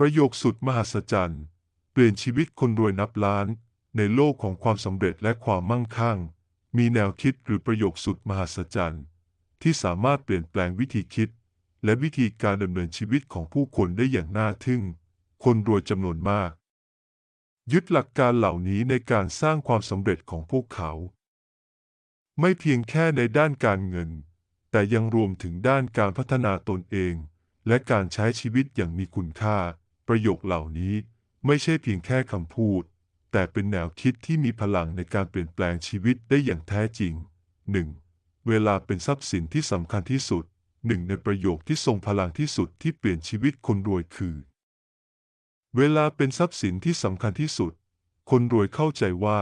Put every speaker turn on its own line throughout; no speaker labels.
ประโยคสุดมหัศจรรย์ เปลี่ยนชีวิตคนรวยนับล้าน ในโลกของความสำเร็จและความมั่งคั่ง มีแนวคิดหรือประโยคสุดมหัศจรรย์ ที่สามารถเปลี่ยนแปลงวิธีคิด และวิธีการดำเนินชีวิตของผู้คนได้อย่างน่าทึ่ง คนรวยจำนวนมาก ยึดหลักการเหล่านี้ในการสร้างความสำเร็จของพวกเขา ไม่เพียงแค่ในด้านการเงิน แต่ยังรวมถึงด้านการพัฒนาตนเอง และการใช้ชีวิตอย่างมีคุณค่า ประโยคเหล่านี้ไม่ใช่เพียงแค่คำพูด แต่เป็นแนวคิดที่มีพลังในการเปลี่ยนแปลงชีวิตได้อย่างแท้จริง 1. เวลาเป็นทรัพย์สินที่สำคัญที่สุดหนึ่งในประโยคที่ทรงพลังที่สุดที่เปลี่ยนชีวิตคนรวยคือ เวลาเป็นทรัพย์สินที่สำคัญที่สุด คนรวยเข้าใจว่า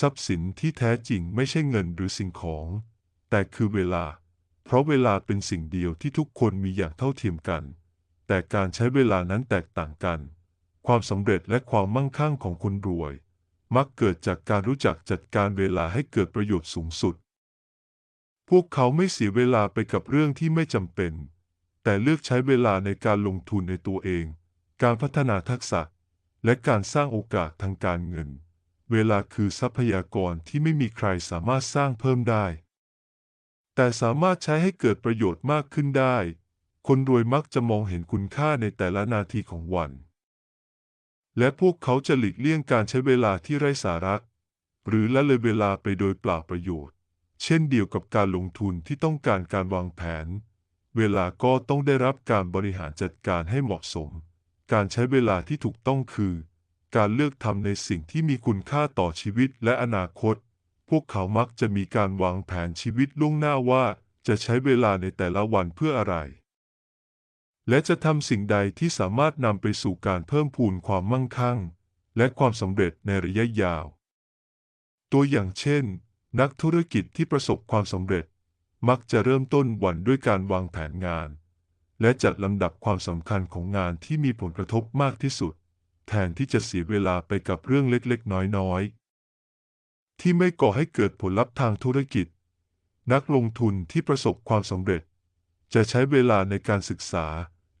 ทรัพย์สินที่แท้จริงไม่ใช่เงินหรือสิ่งของ แต่คือเวลา เพราะเวลาเป็นสิ่งเดียวที่ทุกคนมีอย่างเท่าเทียมกัน แต่การใช้เวลานั้นแตกต่างกัน ความสำเร็จและความมั่งคั่งของคนรวย มักเกิดจากการรู้จักจัดการเวลาให้เกิดประโยชน์สูงสุด พวกเขาไม่เสียเวลาไปกับเรื่องที่ไม่จำเป็น แต่เลือกใช้เวลาในการลงทุนในตัวเอง การพัฒนาทักษะ และการสร้างโอกาสทางการเงิน เวลาคือทรัพยากรที่ไม่มีใครสามารถสร้างเพิ่มได้ แต่สามารถใช้ให้เกิดประโยชน์มากขึ้นได้ คนรวยมักจะมองเห็นคุณค่าในแต่ละนาทีของวัน และพวกเขาจะหลีกเลี่ยงการใช้เวลาที่ไร้สาระ หรือละเลยเวลาไปโดยเปล่าประโยชน์ เช่นเดียวกับการลงทุนที่ต้องการการวางแผน เวลาก็ต้องได้รับการบริหารจัดการให้เหมาะสม การใช้เวลาที่ถูกต้องคือ การเลือกทำในสิ่งที่มีคุณค่าต่อชีวิตและอนาคต พวกเขามักจะมีการวางแผนชีวิตล่วงหน้าว่า จะใช้เวลาในแต่ละวันเพื่ออะไร และจะทำสิ่งใดที่สามารถนำไปสู่การเพิ่มพูนความมั่งคั่ง และความสำเร็จในระยะยาว ตัวอย่างเช่น นักธุรกิจที่ประสบความสำเร็จ มักจะเริ่มต้นวันด้วยการวางแผนงาน และจัดลำดับความสำคัญของงานที่มีผลกระทบมากที่สุด แทนที่จะเสียเวลาไปกับเรื่องเล็กๆ น้อยๆ ที่ไม่ก่อให้เกิดผลลัพธ์ทางธุรกิจ นักลงทุนที่ประสบความสำเร็จ จะใช้เวลาในการศึกษา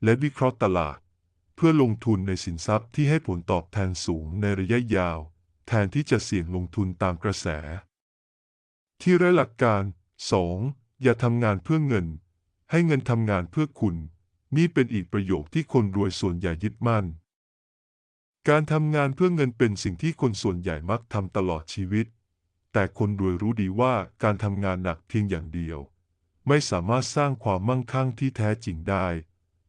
และวิเคราะห์ตลาด เพื่อลงทุนในสินทรัพย์ที่ให้ผลตอบแทนสูงในระยะยาว แทนที่จะเสี่ยงลงทุนตามกระแส ที่ไร้หลักการ 2. อย่าทำงานเพื่อเงิน ให้เงินทำงานเพื่อคุณ นี่เป็นอีกประโยคที่คนรวยส่วนใหญ่ยึดมั่น การทำงานเพื่อเงินเป็นสิ่งที่คนส่วนใหญ่มักทำตลอดชีวิต แต่คนรวยรู้ดีว่าการทำงานหนักเพียงอย่างเดียว ไม่สามารถสร้างความมั่งคั่งที่แท้จริงได้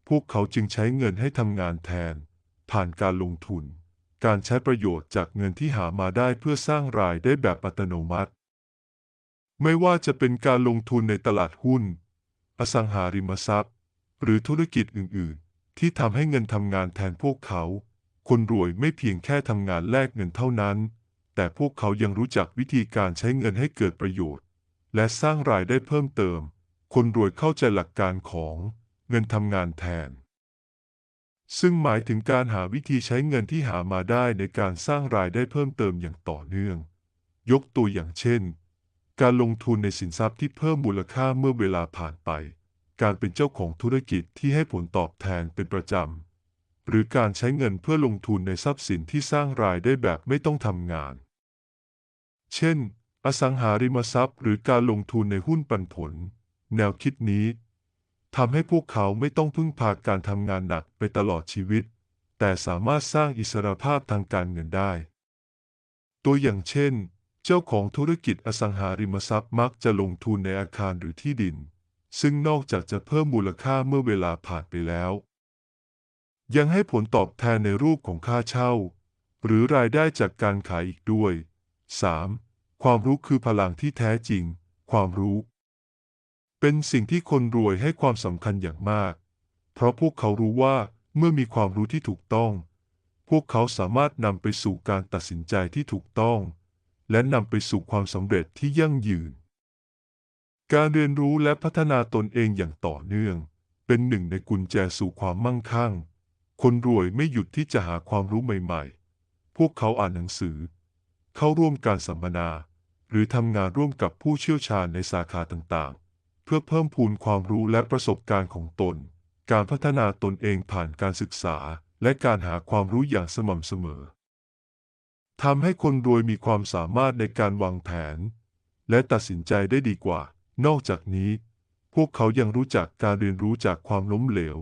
พวกเขาจึงใช้เงินให้ทำงานแทน ผ่านการลงทุน การใช้ประโยชน์จากเงินที่หามาได้เพื่อสร้างรายได้แบบอัตโนมัติ ไม่ว่าจะเป็นการลงทุนในตลาดหุ้น อสังหาริมทรัพย์ หรือธุรกิจอื่น ๆ ที่ทำให้เงินทำงานแทนพวกเขา คนรวยไม่เพียงแค่ทำงานแลกเงินเท่านั้น แต่พวกเขายังรู้จักวิธีการใช้เงินให้เกิดประโยชน์ และสร้างรายได้เพิ่มเติม คนรวยเข้าใจหลักการของ เงินทำงานแทน ซึ่งหมายถึงการหาวิธีใช้เงินที่หามาได้ในการสร้างรายได้เพิ่มเติมอย่างต่อเนื่อง ยกตัวอย่างเช่น การลงทุนในสินทรัพย์ที่เพิ่มมูลค่าเมื่อเวลาผ่านไป การเป็นเจ้าของธุรกิจที่ให้ผลตอบแทนเป็นประจำ หรือการใช้เงินเพื่อลงทุนในทรัพย์สินที่สร้างรายได้แบบไม่ต้องทำงาน เช่น อสังหาริมทรัพย์ หรือการลงทุนในหุ้นปันผล แนวคิดนี้ ทำให้พวกเขาไม่ต้องพึ่งพาการทำงานหนักไปตลอดชีวิต แต่สามารถสร้างอิสรภาพทางการเงินได้ ตัวอย่างเช่น เจ้าของธุรกิจอสังหาริมทรัพย์มักจะลงทุนในอาคารหรือที่ดิน ซึ่งนอกจากจะเพิ่มมูลค่าเมื่อเวลาผ่านไปแล้ว ยังให้ผลตอบแทนในรูปของค่าเช่า หรือรายได้จากการขายอีกด้วย 3. ความรู้คือพลังที่แท้จริง ความรู้ เป็นสิ่งที่คนรวยให้ความสำคัญอย่างมาก เพราะพวกเขารู้ว่าเมื่อมีความรู้ที่ถูกต้อง พวกเขาสามารถนำไปสู่การตัดสินใจที่ถูกต้อง และนำไปสู่ความสำเร็จที่ยั่งยืน การเรียนรู้และพัฒนาตนเองอย่างต่อเนื่อง เป็นหนึ่งในกุญแจสู่ความมั่งคั่ง คนรวยไม่หยุดที่จะหาความรู้ใหม่ๆ พวกเขาอ่านหนังสือ เข้าร่วมการสัมมนา หรือทำงานร่วมกับผู้เชี่ยวชาญในสาขาต่างๆ เพื่อเพิ่มพูนความรู้และประสบการณ์ของตน การพัฒนาตนเองผ่านการศึกษา และการหาความรู้อย่างสม่ำเสมอทำให้คนรวยมีความสามารถในการวางแผน และตัดสินใจได้ดีกว่า นอกจากนี้ พวกเขายังรู้จักการเรียนรู้จากความล้มเหลว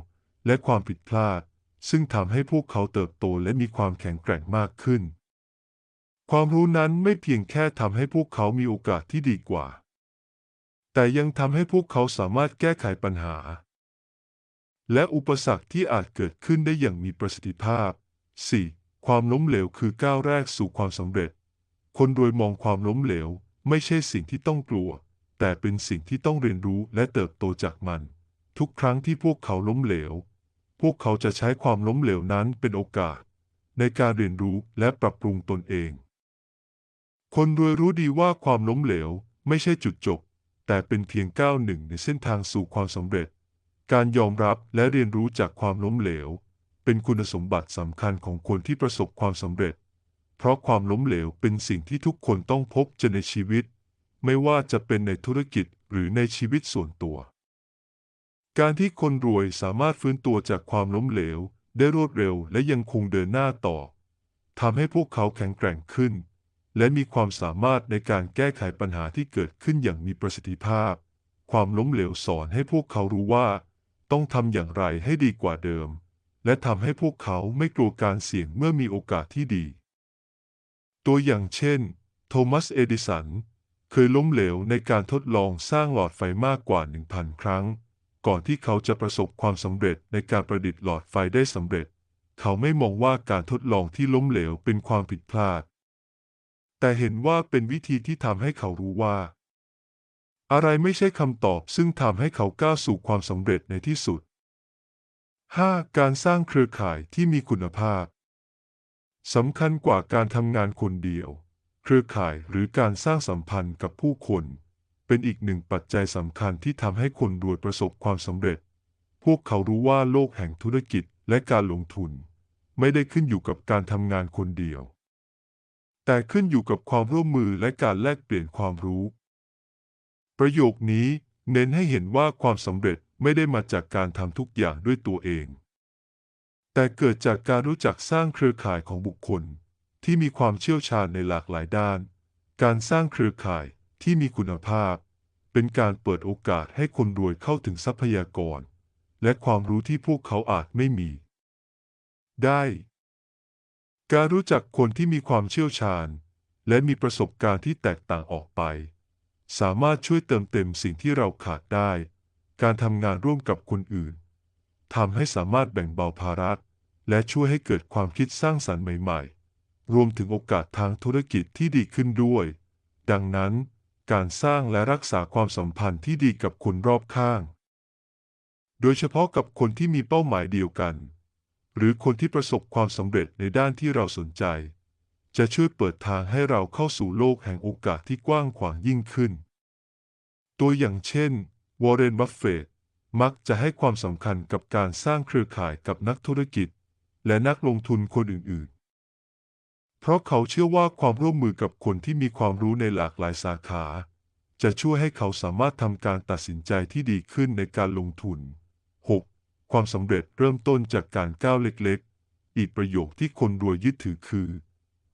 และความผิดพลาด ซึ่งทำให้พวกเขาเติบโตและมีความแข็งแกร่งมากขึ้น ความรู้นั้นไม่เพียงแค่ทำให้พวกเขามีโอกาสที่ดีกว่า แต่ยังทำให้พวกเขาสามารถแก้ไขปัญหา และอุปสรรคที่อาจเกิดขึ้นได้อย่างมีประสิทธิภาพ 4. ความล้มเหลวคือก้าวแรกสู่ความสำเร็จ คนรวยมองความล้มเหลว ไม่ใช่สิ่งที่ต้องกลัว แต่เป็นสิ่งที่ต้องเรียนรู้และเติบโตจากมัน ทุกครั้งที่พวกเขาล้มเหลว พวกเขาจะใช้ความล้มเหลวนั้นเป็นโอกาส ในการเรียนรู้และปรับปรุงตนเอง คนรวยรู้ดีว่าความล้มเหลว ไม่ใช่จุดจบ แต่เป็นเพียงก้าวหนึ่งในเส้นทางสู่ความสำเร็จ การยอมรับและเรียนรู้จากความล้มเหลว เป็นคุณสมบัติสำคัญของคนที่ประสบความสำเร็จ เพราะความล้มเหลวเป็นสิ่งที่ทุกคนต้องพบเจอในชีวิต ไม่ว่าจะเป็นในธุรกิจหรือในชีวิตส่วนตัว การที่คนรวยสามารถฟื้นตัวจากความล้มเหลว ได้รวดเร็วและยังคงเดินหน้าต่อทำให้พวกเขาแข็งแกร่งขึ้น และมีความสามารถในการแก้ไขปัญหาที่เกิดขึ้นอย่างมีประสิทธิภาพ ความล้มเหลวสอนให้พวกเขารู้ว่า ต้องทำอย่างไรให้ดีกว่าเดิม และทำให้พวกเขาไม่กลัวการเสี่ยงเมื่อมีโอกาสที่ดี ตัวอย่างเช่น โทมัส เอดิสัน เคยล้มเหลวในการทดลองสร้างหลอดไฟมากกว่า 1,000 ครั้ง ก่อนที่เขาจะประสบความสำเร็จในการประดิษฐ์หลอดไฟได้สำเร็จ เขาไม่มองว่าการทดลองที่ล้มเหลวเป็นความผิดพลาด แต่เห็นว่าเป็นวิธีที่ทำให้เขารู้ว่า อะไรไม่ใช่คำตอบซึ่งทำให้เขาก้าวสู่ความสำเร็จในที่สุด 5. การสร้างเครือข่ายที่มีคุณภาพสำคัญกว่าการทำงานคนเดียว เครือข่ายหรือการสร้างสัมพันธ์กับผู้คน เป็นอีกหนึ่งปัจจัยสำคัญที่ทำให้คนรวยประสบความสำเร็จ พวกเขารู้ว่าโลกแห่งธุรกิจและการลงทุน ไม่ได้ขึ้นอยู่กับการทำงานคนเดียว แต่ขึ้นอยู่กับความร่วมมือและการแลกเปลี่ยนความรู้ ประโยคนี้เน้นให้เห็นว่าความสำเร็จไม่ได้มาจากการทำทุกอย่างด้วยตัวเอง แต่เกิดจากการรู้จักสร้างเครือข่ายของบุคคล ที่มีความเชี่ยวชาญในหลากหลายด้าน การสร้างเครือข่ายที่มีคุณภาพ เป็นการเปิดโอกาสให้คนรวยเข้าถึงทรัพยากร และความรู้ที่พวกเขาอาจไม่มี ได้ การรู้จักคนที่มีความเชี่ยวชาญ และมีประสบการณ์ที่แตกต่างออกไป สามารถช่วยเติมเต็มสิ่งที่เราขาดได้ การทำงานร่วมกับคนอื่นทำให้สามารถแบ่งเบาภาระและช่วยให้เกิดความคิดสร้างสรรค์ใหม่ ๆ รวมถึงโอกาสทางธุรกิจที่ดีขึ้นด้วย ดังนั้น การสร้างและรักษาความสัมพันธ์ที่ดีกับคนรอบข้าง โดยเฉพาะกับคนที่มีเป้าหมายเดียวกัน หรือคนที่ประสบความสำเร็จในด้านที่เราสนใจ จะช่วยเปิดทางให้เราเข้าสู่โลกแห่งโอกาสที่กว้างขวางยิ่งขึ้น ตัวอย่างเช่น วอร์เรน บัฟเฟตต์มักจะให้ความสำคัญกับการสร้างเครือข่ายกับนักธุรกิจ และนักลงทุนคนอื่น ๆ เพราะเขาเชื่อว่าความร่วมมือกับคนที่มีความรู้ในหลากหลายสาขา จะช่วยให้เขาสามารถทำการตัดสินใจที่ดีขึ้นในการลงทุน ความสำเร็จเริ่มต้นจากการก้าวเล็กๆ อีกประโยคที่คนรวยยึดถือคือ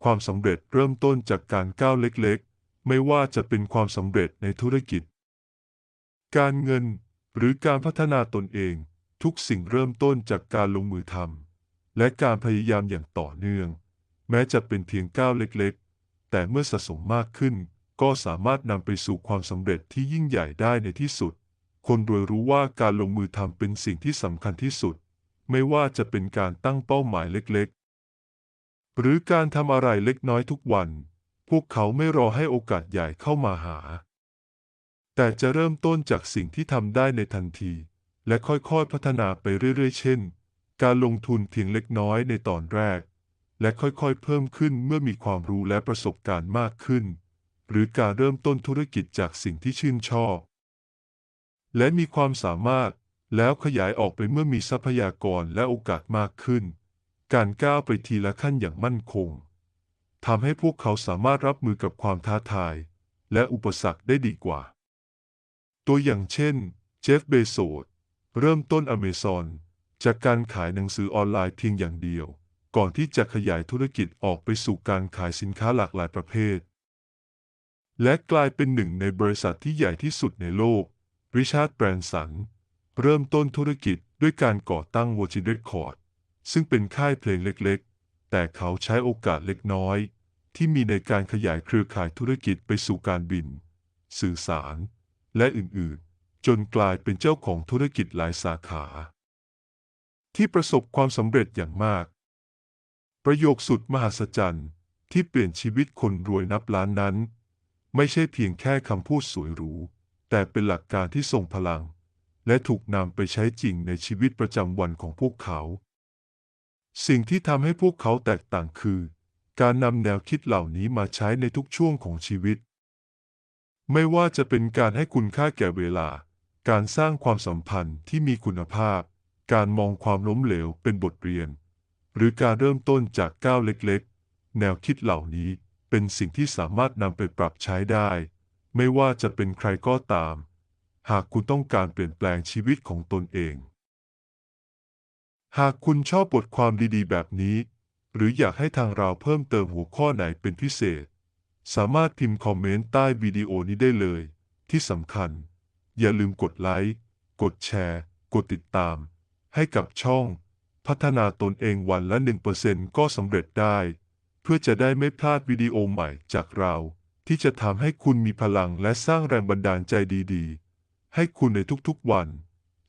ความสำเร็จเริ่มต้นจากการก้าวเล็กๆ ไม่ว่าจะเป็นความสำเร็จในธุรกิจ การเงินหรือการพัฒนาตนเอง ทุกสิ่งเริ่มต้นจากการลงมือทำและการพยายามอย่างต่อเนื่อง แม้จะเป็นเพียงก้าวเล็กๆ แต่เมื่อสะสมมากขึ้น ก็สามารถนำไปสู่ความสำเร็จที่ยิ่งใหญ่ได้ในที่สุด คนรวยรู้ว่าการลงมือทำเป็นสิ่งที่สำคัญที่สุด ไม่ว่าจะเป็นการตั้งเป้าหมายเล็กๆ หรือการทำอะไรเล็กน้อยทุกวัน พวกเขาไม่รอให้โอกาสใหญ่เข้ามาหา แต่จะเริ่มต้นจากสิ่งที่ทำได้ในทันที และค่อยๆพัฒนาไปเรื่อยๆ เช่น การลงทุนเพียงเล็กน้อยในตอนแรก และค่อยๆ เพิ่มขึ้นเมื่อมีความรู้และประสบการณ์มากขึ้น หรือการเริ่มต้นธุรกิจจากสิ่งที่ชื่นชอบ และมีความสามารถ แล้วขยายออกไปเมื่อมีทรัพยากรและโอกาสมากขึ้น การก้าวไปทีละขั้นอย่างมั่นคงทำให้พวกเขาสามารถรับมือกับความท้าทาย และอุปสรรคได้ดีกว่า ตัวอย่างเช่น เจฟเบโซสเริ่มต้นอเมซอนจากการขายหนังสือออนไลน์เพียงอย่างเดียว ก่อนที่จะขยายธุรกิจออกไปสู่การขายสินค้าหลากหลายประเภท และกลายเป็นหนึ่งในบริษัทที่ใหญ่ที่สุดในโลก ริชาร์ดแบรนสัน เริ่มต้นธุรกิจด้วยการก่อตั้ง Virgin Record ซึ่งเป็นค่ายเพลงเล็กๆ แต่เขาใช้โอกาสเล็กน้อย ที่มีในการขยายเครือข่ายธุรกิจไปสู่การบิน สื่อสาร และอื่นๆ จนกลายเป็นเจ้าของธุรกิจหลายสาขา ที่ประสบความสำเร็จอย่างมาก ประโยคสุดมหัศจรรย์ที่เปลี่ยนชีวิตคนรวยนับล้านนั้น ไม่ใช่เพียงแค่คำพูดสวยหรู แต่เป็นหลักการที่ทรงพลัง และถูกนำไปใช้จริงในชีวิตประจำวันของพวกเขา สิ่งที่ทำให้พวกเขาแตกต่างคือ การนำแนวคิดเหล่านี้มาใช้ในทุกช่วงของชีวิต ไม่ว่าจะเป็นการให้คุณค่าแก่เวลา การสร้างความสัมพันธ์ที่มีคุณภาพ การมองความล้มเหลวเป็นบทเรียน หรือการเริ่มต้นจากก้าวเล็กๆ แนวคิดเหล่านี้เป็นสิ่งที่สามารถนำไปปรับใช้ได้ ไม่ว่าจะเป็นใครก็ตาม หากคุณต้องการเปลี่ยนแปลงชีวิตของตนเอง หากคุณชอบบทความดีๆ แบบนี้ หรืออยากให้ทางเราเพิ่มเติมหัวข้อไหนเป็นพิเศษ สามารถพิมพ์คอมเมนต์ใต้วิดีโอนี้ได้เลย ที่สำคัญ อย่าลืมกดไลค์ กดแชร์ กดติดตาม ให้กับช่อง พัฒนาตนเองวันละ 1%ก็สำเร็จได้ เพื่อจะได้ไม่พลาดวิดีโอใหม่จากเรา ที่จะทำให้คุณมีพลังและสร้างแรงบันดาลใจดีๆ ให้คุณในทุกๆวัน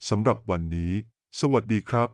สำหรับวันนี้ สวัสดีครับ